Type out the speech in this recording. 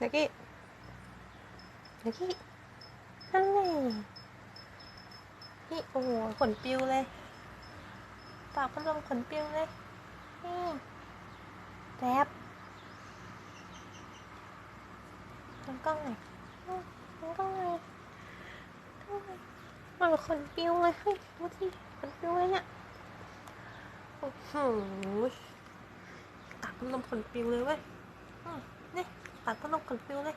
เด็กกี้เด็กกี้นั่นไงนี่โอ้โหขนปิวเลยปากพัดลมขนปิวเลยนี่แรบทำกล้องหน่อยอืมทำกล้องหน่อยกล้องหน่อยมันขนปิวเลยเฮ้ยดูสิขนปิวเลยเนี่ยโอ้โหปากพัดลมขนปิวเลยเว้ย อืมนี่ปากพัดลมขนปิวเล